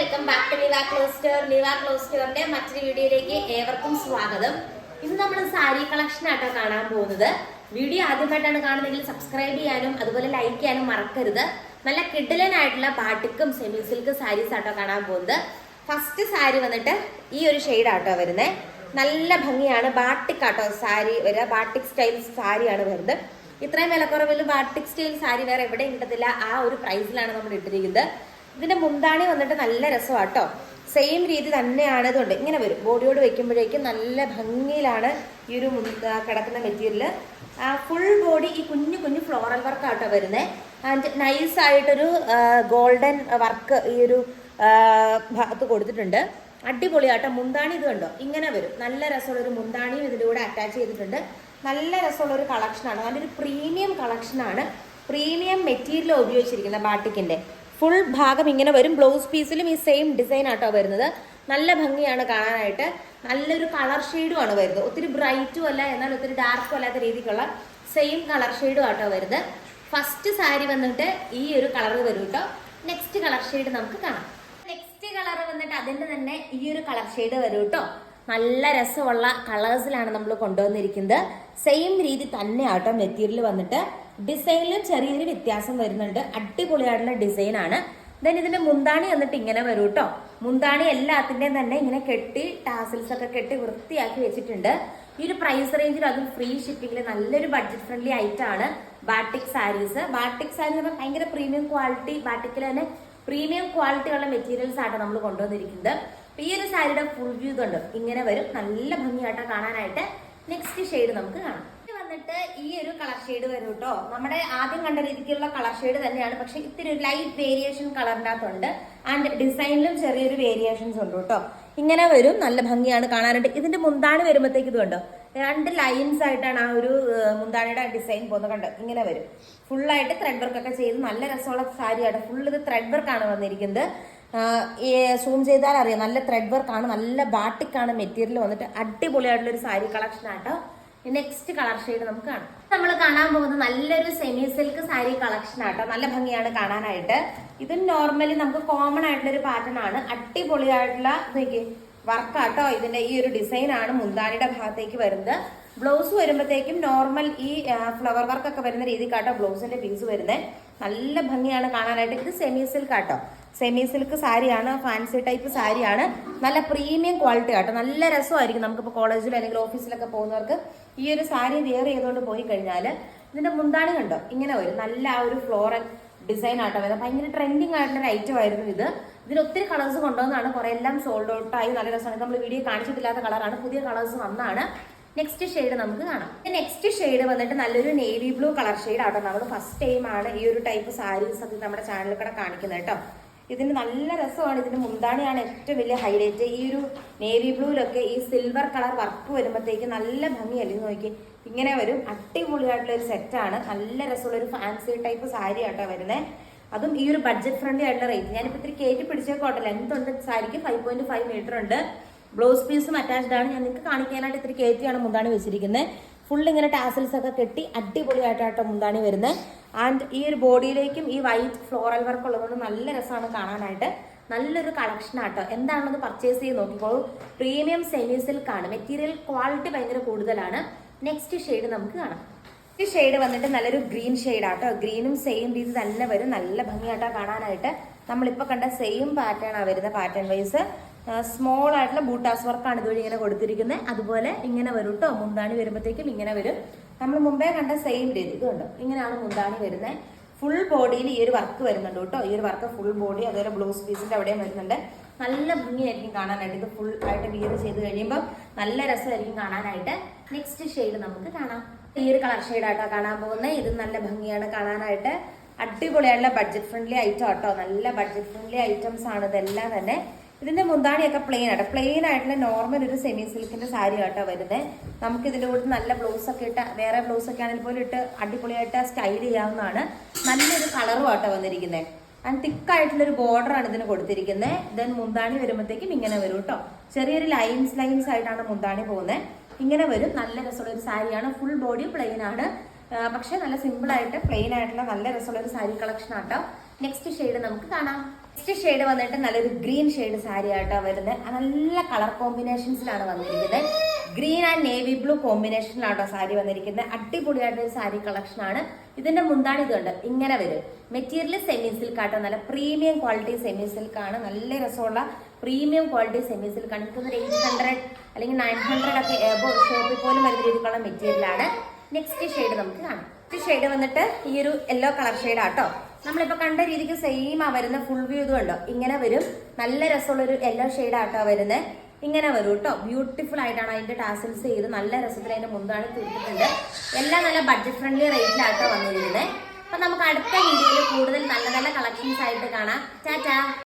Welcome back to Liva clothes store Liva clothes സ്റ്റോറിന്റെ മറ്റൊരു വീഡിയോയിലേക്ക് ഏവർക്കും സ്വാഗതം. ഇന്ന് നമ്മൾ സാരി കളക്ഷൻ ആട്ടോ കാണാൻ പോകുന്നത്. വീഡിയോ ആദ്യമായിട്ടാണ് കാണുന്നതെങ്കിൽ സബ്സ്ക്രൈബ് ചെയ്യാനും അതുപോലെ ലൈക്ക് ചെയ്യാനും മറക്കരുത്. നല്ല കിഡിലനായിട്ടുള്ള ബാട്ടിക്കും സെമി സിൽക്ക് സാരീസ് ആട്ടോ കാണാൻ പോകുന്നത്. ഫസ്റ്റ് സാരി വന്നിട്ട് ഈ ഒരു ഷെയ്ഡ് ആട്ടോ വരുന്നത് നല്ല ഭംഗിയാണ് ബാട്ടിക് ആട്ടോ സാരി വരിക ബാട്ടിക് സ്റ്റൈൽ സാരിയാണ് വരുന്നത്. ഇത്രയും വിലക്കുറവിൽ ബാട്ടിക് സ്റ്റൈൽ സാരി വേറെ എവിടെയും കിട്ടത്തില്ല. ആ ഒരു പ്രൈസിലാണ് നമ്മൾ ഇട്ടിരിക്കുന്നത്. ഇതിന്റെ മുന്താണി വന്നിട്ട് നല്ല രസമാണ് കേട്ടോ സെയിം രീതി തന്നെയാണ് ഇതുകൊണ്ട് ഇങ്ങനെ വരും. ബോഡിയോട് വെക്കുമ്പോഴേക്കും നല്ല ഭംഗിയിലാണ് ഈ ഒരു കിടക്കുന്ന മെറ്റീരിയൽ ഫുൾ ബോഡി ഈ കുഞ്ഞു കുഞ്ഞു ഫ്ലോറൽ വർക്ക് ആട്ടോ വരുന്നത് ആൻഡ് നൈസ് ആയിട്ടൊരു ഗോൾഡൻ വർക്ക് ഈ ഒരു ഭാഗത്ത് കൊടുത്തിട്ടുണ്ട്. അടിപൊളിയാട്ടോ. മുന്താണി ഇത് കണ്ടോ? ഇങ്ങനെ വരും. നല്ല രസമുള്ളൊരു മുന്താണിയും ഇതിന്റെ കൂടെ അറ്റാച്ച് ചെയ്തിട്ടുണ്ട്. നല്ല രസമുള്ളൊരു കളക്ഷനാണ് നല്ലൊരു പ്രീമിയം കളക്ഷനാണ് പ്രീമിയം മെറ്റീരിയൽ ഉപയോഗിച്ചിരിക്കുന്നത് ബാട്ടിക്കിന്റെ ഫുൾ ഭാഗം ഇങ്ങനെ വരും. ബ്ലൗസ് പീസിലും ഈ സെയിം ഡിസൈൻ ആട്ടോ വരുന്നത്. നല്ല ഭംഗിയാണ് കാണാനായിട്ട്. നല്ലൊരു കളർ ഷെയ്ഡും ആണ് വരുന്നത്. ഒത്തിരി ബ്രൈറ്റും അല്ല എന്നാൽ ഒത്തിരി ഡാർക്കും അല്ലാത്ത രീതിക്കുള്ള സെയിം കളർ ഷെയ്ഡും ആട്ടോ വരുന്നത്. ഫസ്റ്റ് സാരി വന്നിട്ട് ഈ ഒരു കളർ വരും കേട്ടോ നെക്സ്റ്റ് കളർ ഷെയ്ഡ് നമുക്ക് കാണാം. നെക്സ്റ്റ് കളർ വന്നിട്ട് അതിന്റെ തന്നെ ഈ ഒരു കളർ ഷെയ്ഡ് വരും കേട്ടോ നല്ല രസമുള്ള കളേഴ്സിലാണ് നമ്മൾ കൊണ്ടുവന്നിരിക്കുന്നത്. സെയിം രീതി തന്നെ ആട്ടോ മെറ്റീരിയൽ വന്നിട്ട്. ഡിസൈനിലും ചെറിയൊരു വ്യത്യാസം വരുന്നുണ്ട്. അടിപൊളിയായിട്ടുള്ള ഡിസൈനാണ് ദെൻ ഇതിന്റെ മുന്താണി വന്നിട്ട് ഇങ്ങനെ വരും കേട്ടോ മുന്താണി എല്ലാത്തിന്റെയും തന്നെ ഇങ്ങനെ കെട്ടി ടാസിൽസ് ഒക്കെ കെട്ടി വൃത്തിയാക്കി വെച്ചിട്ടുണ്ട്. ഈ ഒരു പ്രൈസ് റേഞ്ചിൽ അതും ഫ്രീ ഷിപ്പിംഗിൽ നല്ലൊരു ബഡ്ജറ്റ് ഫ്രണ്ട്ലി ആയിട്ടാണ് ബാട്ടിക് സാരീസ് ബാട്ടിക് സാരി എന്ന് പറഞ്ഞാൽ ഭയങ്കര പ്രീമിയം ക്വാളിറ്റി ബാട്ടിക്കിൽ തന്നെ പ്രീമിയം ക്വാളിറ്റി ഉള്ള മെറ്റീരിയൽസ് ആണ് നമ്മൾ കൊണ്ടുവന്നിരിക്കുന്നത്. ഈ ഒരു സാരിയുടെ ഫുൾ വ്യൂ ഇതുണ്ട്. ഇങ്ങനെ വരും. നല്ല ഭംഗിയായിട്ട് കാണാനായിട്ട്. നെക്സ്റ്റ് ഷെയ്ഡ് നമുക്ക് കാണാം. ഇത് ഈ ഒരു കളർ ഷെയ്ഡ് വരും കേട്ടോ നമ്മുടെ ആദ്യം കണ്ട രീതിക്കുള്ള കളർ ഷെയ്ഡ് തന്നെയാണ്. പക്ഷെ ഇത്തിരി ഒരു ലൈറ്റ് വേരിയേഷൻ കളറിന്റെ അകത്തുണ്ട്. ആൻഡ് ഡിസൈനിലും ചെറിയൊരു വേരിയേഷൻസ് ഉണ്ട് കേട്ടോ ഇങ്ങനെ വരും. നല്ല ഭംഗിയാണ് കാണാനായിട്ട്. ഇതിന്റെ മുന്താണി വരുമ്പോഴത്തേക്ക് ഇതുണ്ടോ രണ്ട് ലൈൻസ് ആയിട്ടാണ് ആ ഒരു മുന്താണിയുടെ ഡിസൈൻ പോകുന്നത് കണ്ടോ? ഇങ്ങനെ വരും. ഫുള്ളായിട്ട് ത്രെഡ് വർക്ക് ഒക്കെ ചെയ്ത് നല്ല രസമുള്ള സാരിയാണ് ഫുൾ ഇത് ത്രെഡ് വർക്കാണ് വന്നിരിക്കുന്നത്. സൂം ചെയ്താൽ അറിയാം നല്ല ത്രെഡ് വർക്കാണ് നല്ല ബാട്ടിക്കാണ് മെറ്റീരിയൽ വന്നിട്ട് അടിപൊളിയായിട്ടുള്ള ഒരു സാരി കളക്ഷൻ ആട്ടോ. നെക്സ്റ്റ് കളർ ഷെയ്ഡ് നമുക്ക് കാണാം. നമ്മൾ കാണാൻ പോകുന്നത് നല്ലൊരു സെമി സിൽക്ക് സാരി കളക്ഷൻ ആട്ടോ. നല്ല ഭംഗിയാണ് കാണാനായിട്ട്. ഇത് നോർമലി നമുക്ക് കോമൺ ആയിട്ടുള്ള ഒരു പാറ്റേൺ ആണ്. അടിപൊളിയായിട്ടുള്ള വർക്ക് ആട്ടോ. ഇതിന്റെ ഈ ഒരു ഡിസൈൻ ആണ് മുന്താനിയുടെ ഭാഗത്തേക്ക് വരുന്നത്. ബ്ലൗസ് വരുമ്പോഴത്തേക്കും നോർമൽ ഈ ഫ്ലവർ വർക്ക് ഒക്കെ വരുന്ന രീതിക്കാട്ടോ ബ്ലൗസിന്റെ പീസ് വരുന്നത് നല്ല ഭംഗിയാണ് കാണാനായിട്ട്. ഇത് സെമി സിൽക്ക് ആട്ടോ. സെമി സിൽക്ക് സാരിയാണ് ഫാൻസി ടൈപ്പ് സാരിയാണ്. നല്ല പ്രീമിയം ക്വാളിറ്റി ആട്ടോ. നല്ല രസമായിരിക്കും നമുക്കിപ്പോൾ കോളേജിൽ അല്ലെങ്കിൽ ഓഫീസിലൊക്കെ പോകുന്നവർക്ക് ഈ ഒരു സാരി വെയർ ചെയ്തുകൊണ്ട് പോയി കഴിഞ്ഞാൽ. ഇതിന്റെ മുന്താണി കണ്ടോ? ഇങ്ങനെ വരും. നല്ല ആ ഒരു ഫ്ലോറൽ ഡിസൈൻ ആട്ടോ. വരുന്നത് ഭയങ്കര ട്രെൻഡിങ് ആയിട്ടുള്ള ഒരു ഐറ്റം ആയിരുന്നു ഇത്. ഇതിൽ ഒത്തിരി കളേഴ്സ് കൊണ്ടുവന്നാണ് കുറെ എല്ലാം സോൾഡ് ഔട്ടായി നല്ല രസമാണ്. നമ്മൾ വീഡിയോ കാണിച്ചിട്ടില്ലാത്ത കളറാണ് പുതിയ കളേഴ്സ് വന്നാണ്. നെക്സ്റ്റ് ഷെയ്ഡ് നമുക്ക് കാണാം. നെക്സ്റ്റ് ഷെയ്ഡ് വന്നിട്ട് നല്ലൊരു നേവി ബ്ലൂ കളർ ഷെയ്ഡ് ആട്ടോ. നമ്മൾ ഫസ്റ്റ് ടൈം ആണ് ഈ ഒരു ടൈപ്പ് സാരീസ് ഒക്കെ നമ്മുടെ ചാനലിൽ കൂടെ കാണിക്കുന്നത് കേട്ടോ. ഇതിന് നല്ല രസമാണ്. ഇതിന്റെ മുന്താണിയാണ് ഏറ്റവും വലിയ ഹൈലൈറ്റ് ഈ ഒരു നേവി ബ്ലൂവിലൊക്കെ ഈ സിൽവർ കളർ വർക്ക് വരുമ്പോഴത്തേക്ക് നല്ല ഭംഗിയല്ലേ നോക്കി. ഇങ്ങനെ വരും അടിപൊളിയായിട്ടുള്ള ഒരു സെറ്റാണ് നല്ല രസമുള്ള ഒരു ഫാൻസി ടൈപ്പ് സാരി ആട്ടോ വരുന്നത് അതും ഈ ഒരു ബഡ്ജറ്റ് ഫ്രണ്ട്ലി ആയിട്ടുള്ള റേറ്റ് ഞാനിപ്പോൾ ഇത്തിരി കയറ്റി പിടിച്ചേക്കോട്ടെ ലെങ്ത് ഉണ്ട് സാരിക്ക് ഫൈവ് പോയിന്റ് ഫൈവ് മീറ്റർ ഉണ്ട്. ബ്ലൗസ് പീസും അറ്റാച്ച്ഡ് ആണ്. ഞാൻ നിങ്ങൾക്ക് കാണിക്കാനായിട്ട് ഇത്തിരി കയറ്റിയാണ് മുന്താണി വെച്ചിരിക്കുന്നത് ഫുൾ ഇങ്ങനെ ടാസൽസ് ഒക്കെ കെട്ടി അടിപൊളിയായിട്ടാട്ടോ മുന്താണി വരുന്നത് ആൻഡ് ഈ ഒരു ബോഡിയിലേക്കും ഈ വൈറ്റ് ഫ്ലോറൽ വർക്ക് ഉള്ളതുകൊണ്ട് നല്ല രസമാണ് കാണാനായിട്ട്. നല്ലൊരു കളക്ഷൻ ആട്ടോ. എന്താണെന്ന് പർച്ചേസ് ചെയ്ത് നോക്കിക്കോളൂ. പ്രീമിയം സെമി സിൽക്ക് ആണ്. മെറ്റീരിയൽ ക്വാളിറ്റി ഭയങ്കര കൂടുതലാണ്. നെക്സ്റ്റ് ഷെയ്ഡ് നമുക്ക് കാണാം. ഈ ഷെയ്ഡ് വന്നിട്ട് നല്ലൊരു ഗ്രീൻ ഷെയ്ഡ് ആട്ടോ. ഗ്രീനും സെയിം രീതി തന്നെ വരും. നല്ല ഭംഗിയായിട്ടാണ് കാണാനായിട്ട്. നമ്മളിപ്പോൾ കണ്ട സെയിം പാറ്റേൺ ആണ് വരുന്നത് പാറ്റേൺ വൈസ് സ്മോൾ ആയിട്ടുള്ള ബൂട്ടാസ് വർക്കാണ് ഇതുവഴി ഇങ്ങനെ കൊടുത്തിരിക്കുന്നത് അതുപോലെ ഇങ്ങനെ വരും കേട്ടോ മുന്താണി വരുമ്പോഴത്തേക്കും ഇങ്ങനെ വരും. നമ്മൾ മുമ്പേ കണ്ട സെയിം രീതി കണ്ടോ? ഇങ്ങനെയാണ് മുന്താണി വരുന്നത് ഫുൾ ബോഡിയിൽ ഈ ഒരു വർക്ക് വരുന്നുണ്ട് കേട്ടോ ഈ ഒരു വർക്ക് ഫുൾ ബോഡി അതുപോലെ ബ്ലൗസ് പീസിന്റെ അവിടെയും വരുന്നുണ്ട്. നല്ല ഭംഗിയായിരിക്കും കാണാനായിട്ട്. ഇത് ഫുൾ ആയിട്ട് വീർ ചെയ്ത് കഴിയുമ്പോൾ നല്ല രസമായിരിക്കും കാണാനായിട്ട്. നെക്സ്റ്റ് ഷെയ്ഡ് നമുക്ക് കാണാം. ഈ ഒരു കളർ ഷെയ്ഡ് ആട്ടോ കാണാൻ പോകുന്നത് ഇത് നല്ല ഭംഗിയാണ് കാണാനായിട്ട്. അടിപൊളിയായിട്ടുള്ള ബഡ്ജറ്റ് ഫ്രണ്ട്ലി ഐറ്റം കേട്ടോ നല്ല ബഡ്ജറ്റ് ഫ്രണ്ട്ലി ഐറ്റംസ് ആണ് ഇതെല്ലാം തന്നെ. ഇതിന്റെ മുന്താണിയൊക്കെ പ്ലെയിൻ ആട്ടോ. പ്ലെയിൻ ആയിട്ടുള്ള നോർമൽ ഒരു സെമി സിൽക്കിന്റെ സാരി ആട്ടോ വരുന്നത് നമുക്ക് ഇതിന്റെ കൂടെ നല്ല ബ്ലൗസ് ഒക്കെ ഇട്ട് വേറെ ബ്ലൗസ് ഒക്കെ ആണെങ്കിൽ പോലും ഇട്ട് അടിപൊളിയായിട്ട് സ്റ്റൈൽ ചെയ്യാവുന്നതാണ്. നല്ലൊരു കളറും ആട്ടോ വന്നിരിക്കുന്നത് ആൻഡ് തിക്കായിട്ടുള്ളൊരു ആണ് ഇതിന് കൊടുത്തിരിക്കുന്നത് ദെൻ മുന്താണി വരുമ്പോഴത്തേക്കും ഇങ്ങനെ വരും കേട്ടോ. ചെറിയൊരു ലൈൻസ് ലൈൻസ് ആയിട്ടാണ് മുന്താണി പോകുന്നത് ഇങ്ങനെ വരും. നല്ല രസമുള്ള ഒരു സാരിയാണ് ഫുൾ ബോഡി പ്ലെയിൻ ആണ്. പക്ഷേ നല്ല സിമ്പിൾ ആയിട്ട് പ്ലെയിൻ ആയിട്ടുള്ള നല്ല രസമുള്ള ഒരു സാരി കളക്ഷൻ ആട്ടോ. നെക്സ്റ്റ് ഷെയ്ഡ് നമുക്ക് കാണാം. നെക്സ്റ്റ് ഷെയ്ഡ് വന്നിട്ട് നല്ലൊരു ഗ്രീൻ ഷെയ്ഡ് സാരി ആയിട്ടാണ് വരുന്നത് നല്ല കളർ കോമ്പിനേഷൻസിലാണ് വന്നിരിക്കുന്നത് ഗ്രീൻ ആൻഡ് നേവി ബ്ലൂ കോമ്പിനേഷനിലാട്ടോ സാരി വന്നിരിക്കുന്നത് അടിപൊളിയായിട്ടൊരു സാരി കളക്ഷൻ ആണ്. ഇതിന്റെ മുന്താണി ഇതുണ്ട്. ഇങ്ങനെ വരും. മെറ്റീരിയൽ സെമി സിൽക്ക് ആട്ടോ. നല്ല പ്രീമിയം ക്വാളിറ്റി സെമി ആണ്. നല്ല രസമുള്ള പ്രീമിയം ക്വാളിറ്റി സെമി സിൽക്ക് ആണ്. എനിക്കൊന്നൊരു എയ്റ്റ് ഹൺഡ്രഡ് അല്ലെങ്കിൽ നയൻ ഹൺഡ്രഡ് ഒക്കെ എബോ ഷോപ്പിൽ പോലും വരുന്ന രീതിക്കുള്ള മെറ്റീരിയൽ ആണ്. നെക്സ്റ്റ് ഷെയ്ഡ് നമുക്ക് കാണാം. നെക്സ്റ്റ് ഷെയ്ഡ് വന്നിട്ട് ഈ ഒരു യെല്ലോ കളർ ഷെയ്ഡ് ആട്ടോ നമ്മളിപ്പോ കണ്ട രീതിക്ക് സെയിം ആ വരുന്ന ഫുൾ വ്യൂ ഇതും ഉണ്ടോ ഇങ്ങനെ വരും. നല്ല രസമുള്ള ഒരു യെല്ലോ ഷെയ്ഡ് ആട്ടോ വരുന്നത് ഇങ്ങനെ വരും കേട്ടോ ബ്യൂട്ടിഫുൾ ആയിട്ടാണ് അതിന്റെ ടാസിൽസ് ചെയ്ത് നല്ല രസത്തിൽ അതിന്റെ മുന്താണ് തീർത്തിട്ടുണ്ട്. എല്ലാം നല്ല ബഡ്ജറ്റ് ഫ്രണ്ട്ലി റേറ്റിലാട്ടോ വന്നിരിക്കുന്നത് അപ്പൊ നമുക്ക് അടുത്ത വീഡിയോയിൽ കൂടുതൽ നല്ല നല്ല കളക്ഷൻസ് ആയിട്ട് കാണാം. ടാറ്റാ.